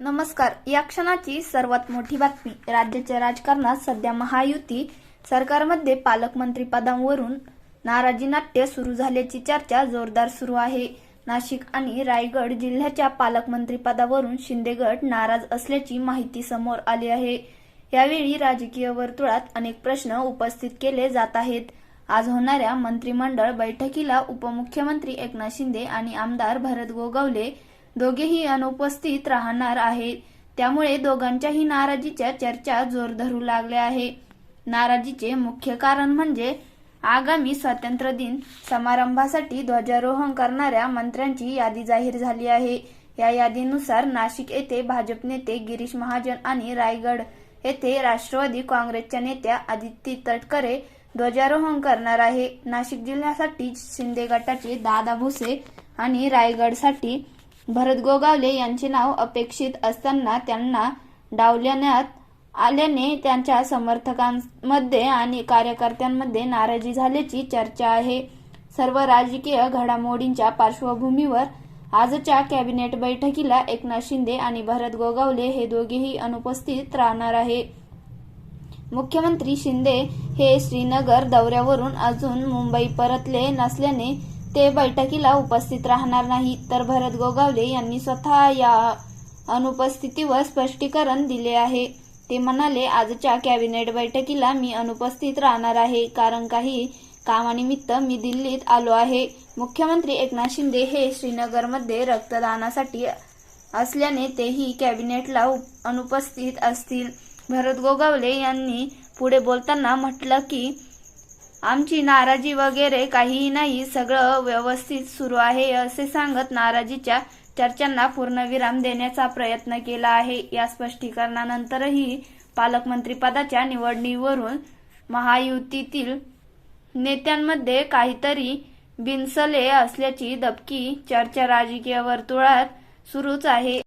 नमस्कार. या क्षणाची सर्वात मोठी बातमी. राज्याच्या राजकारणात सध्या महायुती सरकारमध्ये पालकमंत्री पदांवरून नाराजी नाट्य सुरू झाल्याची चर्चा जोरदार सुरू आहे. नाशिक आणि रायगड जिल्ह्याच्या पालकमंत्री पदावरून शिंदे गट नाराज असल्याची माहिती समोर आली आहे. यावेळी राजकीय वर्तुळात अनेक प्रश्न उपस्थित केले जात आहेत. आज होणाऱ्या मंत्रिमंडळ बैठकीला उपमुख्यमंत्री एकनाथ शिंदे आणि आमदार भरत गोगावले दोघेही अनुपस्थित राहणार आहेत. त्यामुळे दोघांच्याही नाराजीच्या चर्चा जोर धरू लागल्या आहे. नाराजीचे मुख्य कारण म्हणजे आगामी स्वातंत्र्य दिन समारंभासाठी ध्वजारोहण करणाऱ्या मंत्र्यांची यादी जाहीर झाली आहे. या यादीनुसार नाशिक येथे भाजप नेते गिरीश महाजन आणि रायगड येथे राष्ट्रवादी काँग्रेसच्या नेत्या आदित्य तटकरे ध्वजारोहण करणार आहे. नाशिक जिल्ह्यासाठी शिंदे गटाचे दादा भुसे आणि रायगडसाठी भरत गोगावले यांचे नाव अपेक्षित असताना त्यांना डावल्याण्यात आल्याने त्यांच्या समर्थकांमध्ये आणि कार्यकर्त्यांमध्ये नाराजी झाल्याची चर्चा आहे. सर्व राजकीय घडामोडींच्या पार्श्वभूमीवर आजच्या कॅबिनेट बैठकीला एकनाथ शिंदे आणि भरत गोगावले हे दोघेही अनुपस्थित राहणार आहे. मुख्यमंत्री शिंदे हे श्रीनगर दौऱ्यावरून अजून मुंबई परतले नसल्याने ते बैठकीला उपस्थित राहणार नाही तर भरत गोगावले यांनी स्वतः या अनुपस्थितीवर स्पष्टीकरण दिले आहे. ते म्हणाले आजच्या कॅबिनेट बैठकीला मी अनुपस्थित राहणार आहे. कारण काही कामानिमित्त मी दिल्लीत आलो आहे. मुख्यमंत्री एकनाथ शिंदे हे श्रीनगरमध्ये रक्तदानासाठी असल्याने तेही कॅबिनेटला उप- अनुपस्थित असतील. भरत गोगावले यांनी पुढे बोलताना म्हटलं की आमची नाराजी वगैरे काहीही नाही सगळं व्यवस्थित सुरू आहे असे सांगत नाराजीच्या चर्चांना पूर्णविराम देण्याचा प्रयत्न केला आहे. या स्पष्टीकरणानंतरही पालकमंत्रीपदाच्या निवडणीवरून महायुतीतील नेत्यांमध्ये काहीतरी बिनसले असल्याची दबकी चर्चा राजकीय वर्तुळात सुरूच आहे.